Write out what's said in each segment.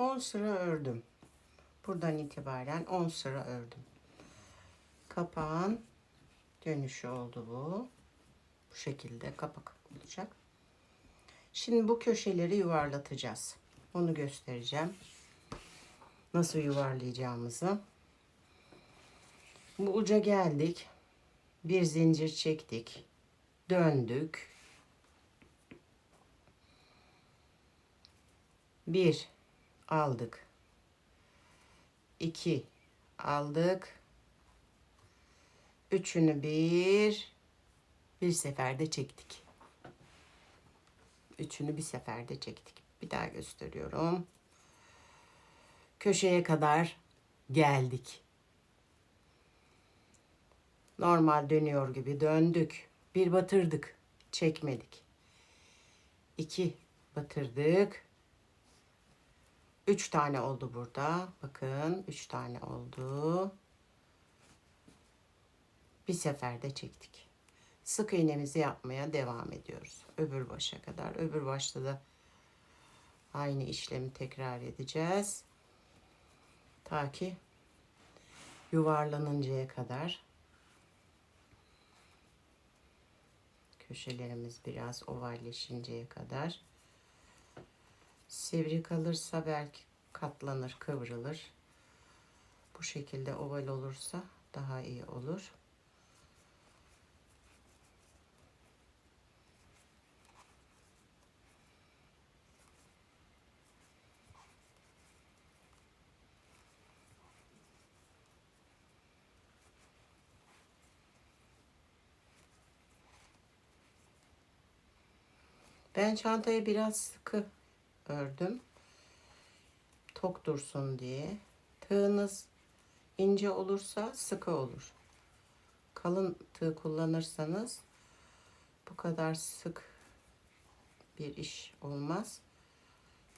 10 sıra ördüm. Buradan itibaren 10 sıra ördüm. Kapağın dönüşü oldu bu. Bu şekilde kapak olacak. Şimdi bu köşeleri yuvarlatacağız. Onu göstereceğim. Nasıl yuvarlayacağımızı. Bu uca geldik. Bir zincir çektik. Döndük. Bir aldık. İki aldık. Üçünü bir bir seferde çektik. Üçünü bir seferde çektik. Bir daha gösteriyorum. Köşeye kadar geldik. Normal dönüyor gibi döndük. Bir batırdık. Çekmedik. İki batırdık. Üç tane oldu burada. Bakın üç tane oldu. Bir seferde çektik. Sık iğnemizi yapmaya devam ediyoruz. Öbür başa kadar. Öbür başta da aynı işlemi tekrar edeceğiz. Ta ki yuvarlanıncaya kadar. Köşelerimiz biraz ovalleşinceye kadar. Sivri kalırsa belki katlanır, kıvrılır. Bu şekilde oval olursa daha iyi olur. Ben çantayı biraz sıkı ördüm. Tok dursun diye. Tığınız ince olursa sıkı olur. Kalın tığ kullanırsanız bu kadar sık bir iş olmaz.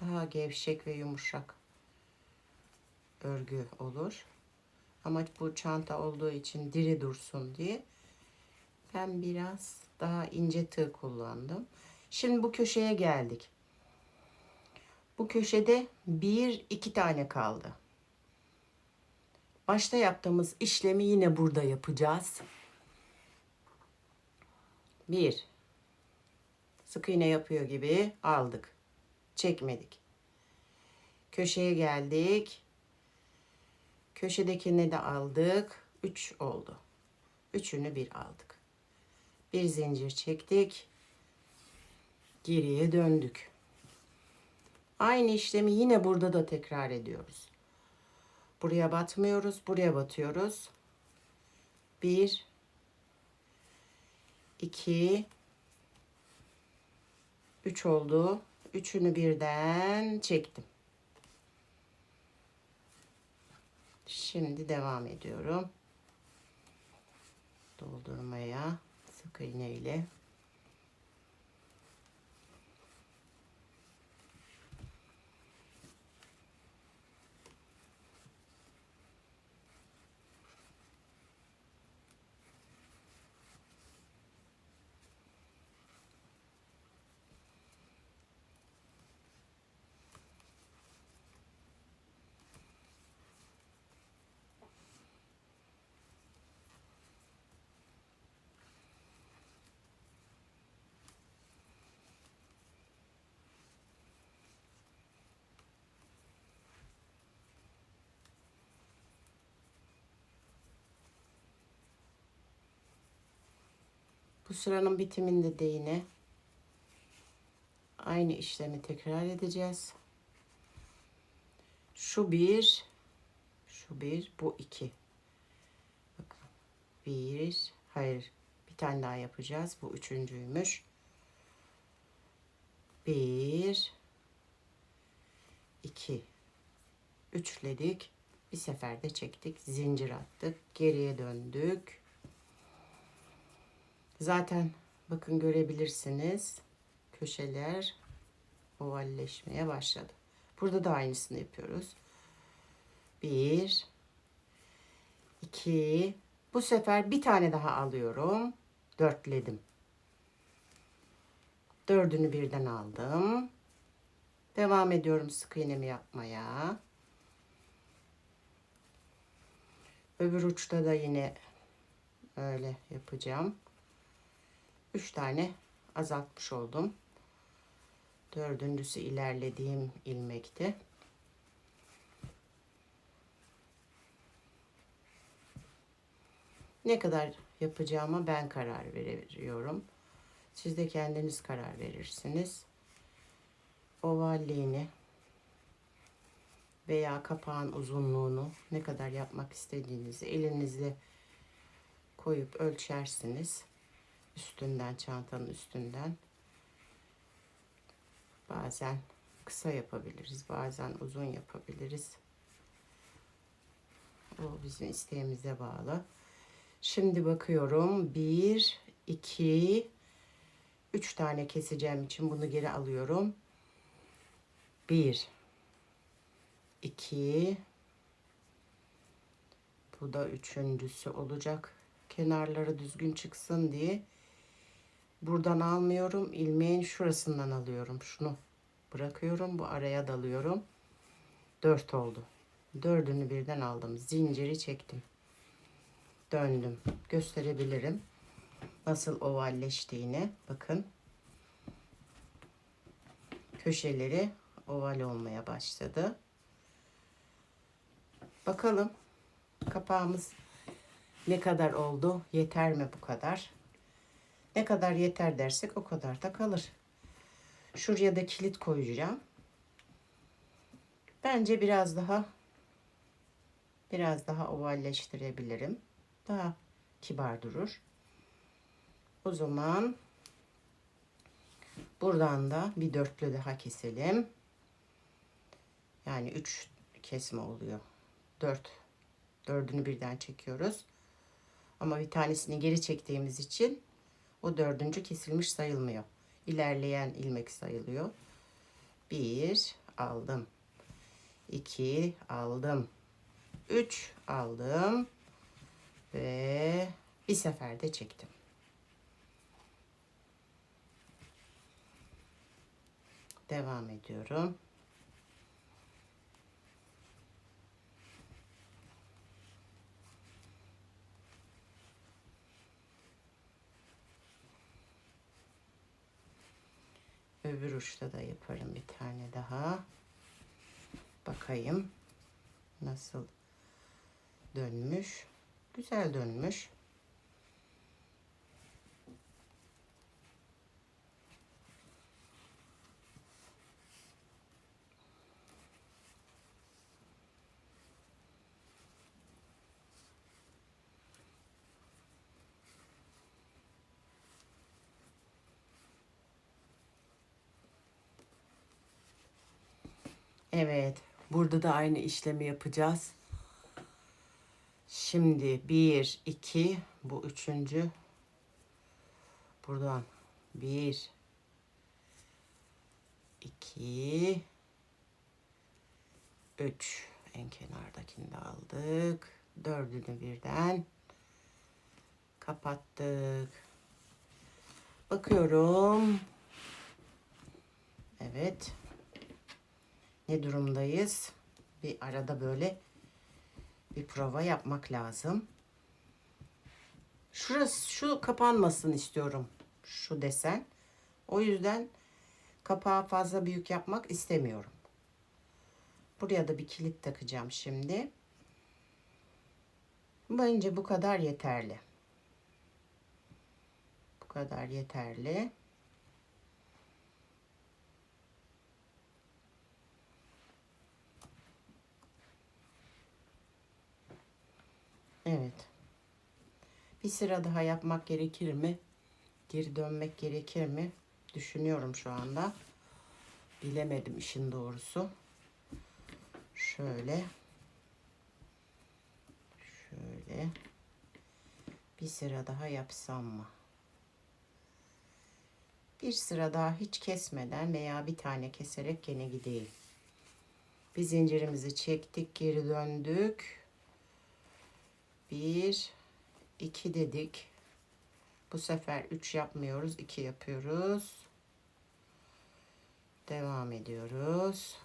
Daha gevşek ve yumuşak örgü olur. Ama bu çanta olduğu için diri dursun diye ben biraz daha ince tığ kullandım. Şimdi bu köşeye geldik. Bu köşede bir iki tane kaldı. Başta yaptığımız işlemi yine burada yapacağız. Bir. Sık iğne yapıyor gibi aldık. Çekmedik. Köşeye geldik. Köşedekini de aldık. Üç oldu. Üçünü bir aldık. Bir zincir çektik. Geriye döndük. Aynı işlemi yine burada da tekrar ediyoruz. Buraya batmıyoruz, buraya batıyoruz. Bir, iki, üç oldu. Üçünü birden çektim. Şimdi devam ediyorum. Doldurmaya sık iğne ile. Bu sıranın bitiminde de yine aynı işlemi tekrar edeceğiz. Şu bir, şu bir, bu iki. Bir, hayır bir tane daha yapacağız. Bu üçüncüymüş. Bir, iki, üçledik. Bir seferde çektik, zincir attık, geriye döndük. Zaten bakın görebilirsiniz. Köşeler ovalleşmeye başladı. Burada da aynısını yapıyoruz. Bir, iki, bu sefer bir tane daha alıyorum. Dörtledim. Dördünü birden aldım. Devam ediyorum sık iğnemi yapmaya. Öbür uçta da yine öyle yapacağım. 3 tane azaltmış oldum. Dördüncüsü ilerlediğim ilmekti. Ne kadar yapacağıma ben karar veriyorum. Siz de kendiniz karar verirsiniz. Ovalliğini veya kapağın uzunluğunu ne kadar yapmak istediğinizi elinizle koyup ölçersiniz. Üstünden çantanın üstünden. Bazen kısa yapabiliriz, bazen uzun yapabiliriz. O bizim isteğimize bağlı. Şimdi bakıyorum. Bir, iki, üç tane keseceğim için bunu geri alıyorum. Bir, iki, bu da üçüncüsü olacak. Kenarları düzgün çıksın diye buradan almıyorum. ilmeğin şurasından alıyorum. Şunu bırakıyorum. Bu araya dalıyorum. Dört oldu. Dördünü birden aldım. Zinciri çektim döndüm. Gösterebilirim. Nasıl ovalleştiğini. Bakın. Köşeleri oval olmaya başladı. Bakalım kapağımız ne kadar oldu? Yeter mi bu kadar? Ne kadar yeter dersek o kadar da kalır. Şuraya da kilit koyacağım. Bence biraz daha biraz daha ovalleştirebilirim daha kibar durur. O zaman buradan da bir dörtlü daha keselim. Yani üç kesme oluyor. Dört. Dördünü birden çekiyoruz. Ama bir tanesini geri çektiğimiz için o dördüncü kesilmiş sayılmıyor. İlerleyen ilmek sayılıyor. Bir aldım. iki aldım. Üç aldım ve bir seferde çektim. Devam ediyorum. Öbür uçta da yaparım bir tane daha. Bakayım nasıl dönmüş. Güzel dönmüş. Evet. Burada da aynı işlemi yapacağız. Şimdi bir, iki, bu üçüncü. Buradan bir, iki, üç. En kenardakini de aldık. Dördünü birden kapattık. Bakıyorum. Evet. Ne durumdayız? Bir arada böyle bir prova yapmak lazım. Şurası şu kapanmasın istiyorum. Şu desen. O yüzden kapağı fazla büyük yapmak istemiyorum. Buraya da bir kilit takacağım şimdi. Bence bu kadar yeterli. Bu kadar yeterli. Evet. Bir sıra daha yapmak gerekir mi? Geri dönmek gerekir mi? Düşünüyorum şu anda. Bilemedim işin doğrusu. Şöyle. Şöyle. Bir sıra daha yapsam mı? Bir sıra daha hiç kesmeden veya bir tane keserek gene gideyim. Bir zincirimizi çektik, geri döndük. Bir, iki dedik. Bu sefer üç yapmıyoruz. iki yapıyoruz. Devam ediyoruz.